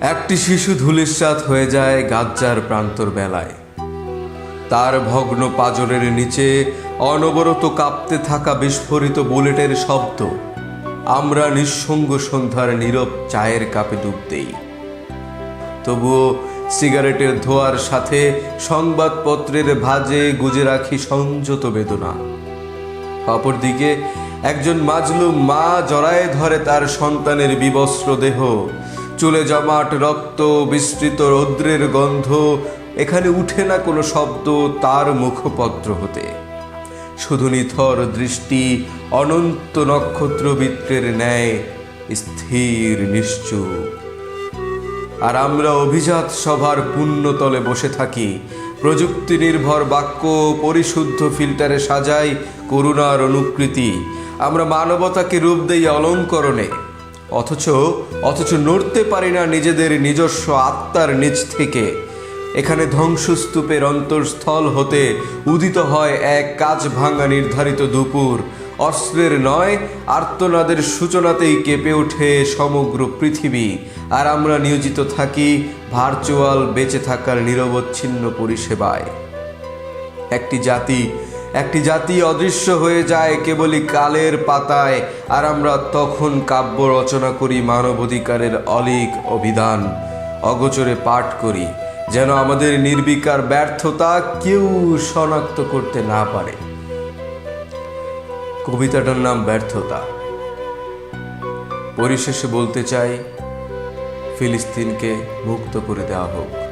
একটি শিশু ধুলিস্বাদ হয়ে যায় গাজ্জার প্রান্তর বেলায়। তার ভগ্ন পাজরের নিচে অনবরত কাঁপতে থাকা বিস্ফোরিত বুলেটের শব্দ, আমরা নিঃসঙ্গ সন্ধ্যার নীরব চায়ের কাপে ডুব দেই। তবুও সিগারেটের ধোয়ার সাথে সংবাদপত্রের ভাজে গুজে রাখি সংযত বেদনা। অপরদিকে একজন মাজলুম মা জড়ায় ধরে তার সন্তানের বিবস্ত্র দেহ চুলে জমাট, রক্ত, বিস্তৃত রৌদ্রের গন্ধ, এখানে উঠে না কোনো শব্দ, তার মুখপত্র হতে। শুধু নিথর দৃষ্টি, অনন্ত নক্ষত্রবৃত্তের ন্যায়, স্থির নিশ্চুপ। আর আমরা অভিজাত সভার পুণ্যতলে বসে থাকি প্রযুক্তি নির্ভর বাক্য, পরিশুদ্ধ ফিল্টারে সাজাই করুণার অনুকৃতি। আমরা মানবতাকে রূপ দেই অলঙ্করণে। অথচ অথচ নড়তে পারি না নিজেদের নিজস্ব আত্মার নিচ থেকে। এখানে ধ্বংসস্তূপের অন্তর্স্থল হতে উদিত হয় এক কাজ ভাঙা নির্ধারিত দুপুর। অস্ত্রের নয়, আর্তনাদের সূচনাতেই কেঁপে ওঠে সমগ্র পৃথিবী। আর আমরা নিয়োজিত থাকি ভার্চুয়াল বেঁচে থাকার নিরবচ্ছিন্ন পরিষেবায়। একটি জাতি একটি জাতি অদৃশ্য হয়ে যায় কেবলই কালের পাতায়, আর আমরা তখন কাব্য রচনা করি মানবাধিকারের অলিক অভিধান অগোচরে পাঠ করি, যেন আমাদের নির্বিকার ব্যর্থতা কেউ শনাক্ত করতে না পারে। কবিতাটার নাম ব্যর্থতা। পরিশেষে বলতে চাই, ফিলিস্তিনকে মুক্ত করে দেওয়া হোক।